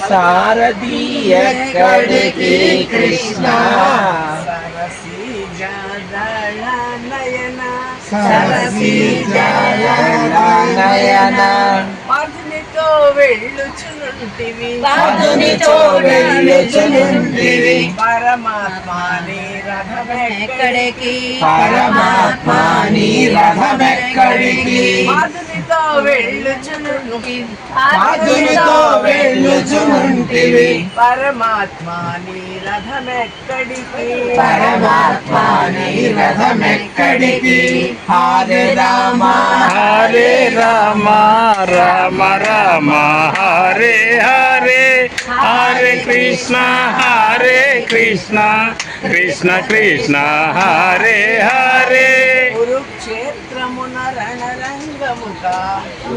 शारदीय कर के कृष्णा। सरसी जाया नयना। सरसी जाला नयना। వెళ్ళుచునుంటివి పదునితో వెళ్ళుచునుంటివి పరమాత్మని రథమెక్కడికి పరమాత్మ నీ రథమెక్కడికి పదునితో వెళ్ళుచునుంటివి పదునితో వెళ్ళుచునుంటివి పరమాత్మ నీ రథమెక్కడికి పరమాత్మ నీ రథమెక్కడికి హరే రామ హరే రామ రామ రామ హరే హరే హరే కృష్ణ హరే కృష్ణ కృష్ణ కృష్ణ హరే హరే కురుక్షేత్రమున రణరంగముగా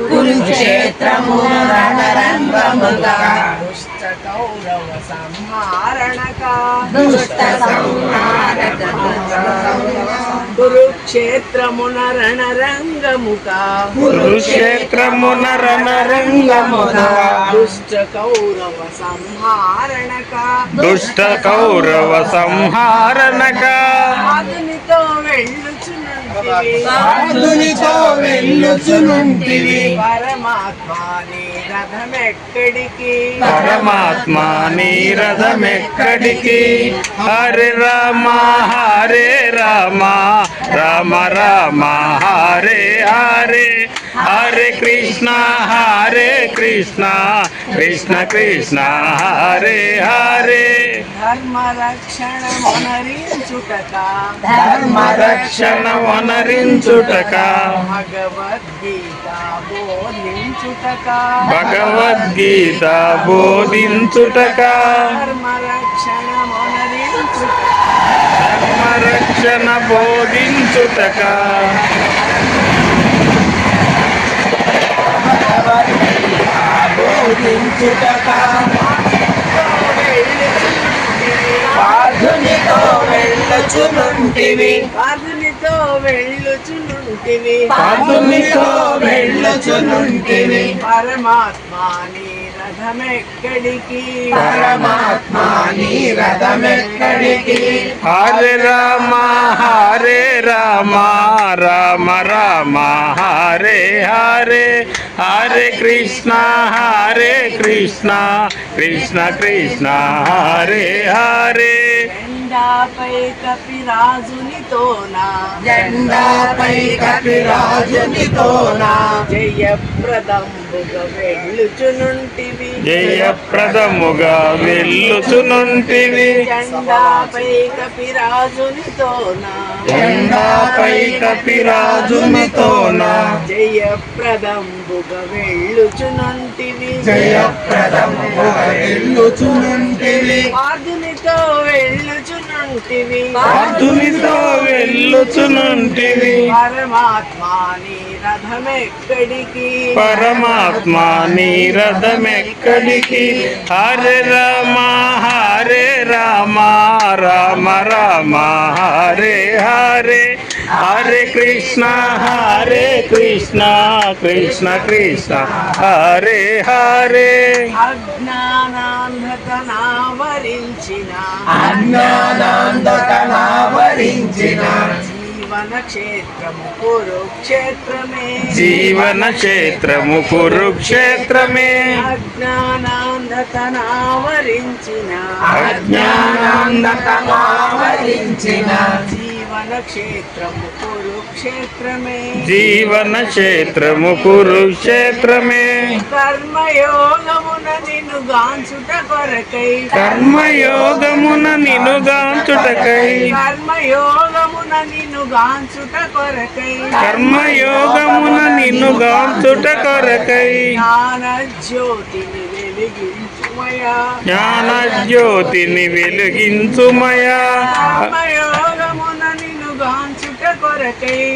కురుక్షేత్రము రణరంగముగా దుష్ట కౌరవ సంహారణక దుష్ట సంహారక కురుక్షేత్రమున రణరంగముగా. కురుక్షేత్రమున రణరంగముగా. దుష్ట కౌరవ సంహారణక దుష్ట కౌరవ సంహారణక అదునితో వెళ్ళుచునంటివి. అర్జునితో వెళ్ళుచునుంటివి. పరమాత్మ నీ రథమెక్కడికి. పరమాత్మ నీ రథమెక్కడికి. హరే రామ హరే రామ. రామ రామ హరే హరే హరే కృష్ణ హరే కృష్ణ కృష్ణ కృష్ణ హరే హరే ధర్మ రక్షణ మనరించుటక ధర్మ రక్షణ క్షణ వనరించుటక భగవద్గీత బోధించుటక భగవద్గీత బోధించుటక ధర్మ రక్షణ మనరించుట ధర్మ రక్షణ బోధించుటక. బోధించుటక. పార్థునితో వెళ్ళుచునుంటివి. పార్థునితో వెళ్ళుచునుంటివి. పరమాత్మ నీ రథమెక్కడికి పరమాత్మాని రథమెక్కడికి హరే రామ హరే రామ రామ రామ హరే హరే హరే కృష్ణ హరే కృష్ణ కృష్ణ కృష్ణ హరే హరే ఎండాపై కపిరాజునితోనా? జెండాపై కపిరాజునితోన? జయప్రదంబుగ వెళ్ళుచునుంటివి. జయప్రదముగా వెళ్ళుచునుంటివి. జెండాపై కపిరాజునితోనా? జెండాపై కపిరాజునితోన జయప్రదంబుగ వెళ్ళుచునుంటివి. జయప్రదముగా వెళ్ళుచునుంటివి. పాదునితో వెళ్ళుచునుంటివి వెళ్ళుచునుంటివి. పరమాత్మ నీ రథమెక్కడికి. పరమాత్మ నీ రథమెక్కడికి. హరే రామ హరే రామ రామ రామ హరే హరే. హరే కృష్ణ హరే కృష్ణ కృష్ణ కృష్ణ హరే హరే అజ్ఞానాంధతనావరించిన అజ్ఞానాందకనావరించిన జీవన క్షేత్రము కురుక్షేత్రమే. జీవన క్షేత్రము కురుక్షేత్రమే. అజ్ఞానాంధతనావరించిన అజ్ఞానాందకనావరించిన జీవన క్షేత్రము కురుక్షేత్రమే జీవన క్షేత్రము కురుక్షేత్రమే కర్మయోగమున నిన్ను గాంచుట కొరకై కర్మయోగమున నినుగాంచుటకై కర్మయోగమున నిన్ను గాంచుట కొరకై కర్మయోగమున నిన్నుగాంచుట కొరకై జ్ఞాన జ్యోతిని వెలిగించుమయా। జ్ఞాన జ్యోతిని వెలిగించుమయా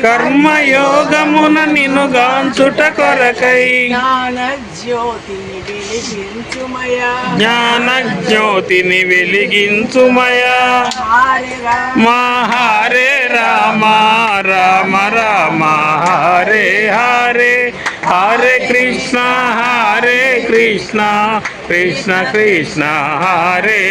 కర్మయోగమున నిన్ను గాంచుట కొరకై జ్ఞాన జ్యోతిని వెలిగించుమయా. జ్ఞాన జ్యోతిని వెలిగించుమయా. హరి రామ. మా హరే రామ రామ రామ హరే హరే హరే కృష్ణ హరే కృష్ణ కృష్ణ కృష్ణ హరే.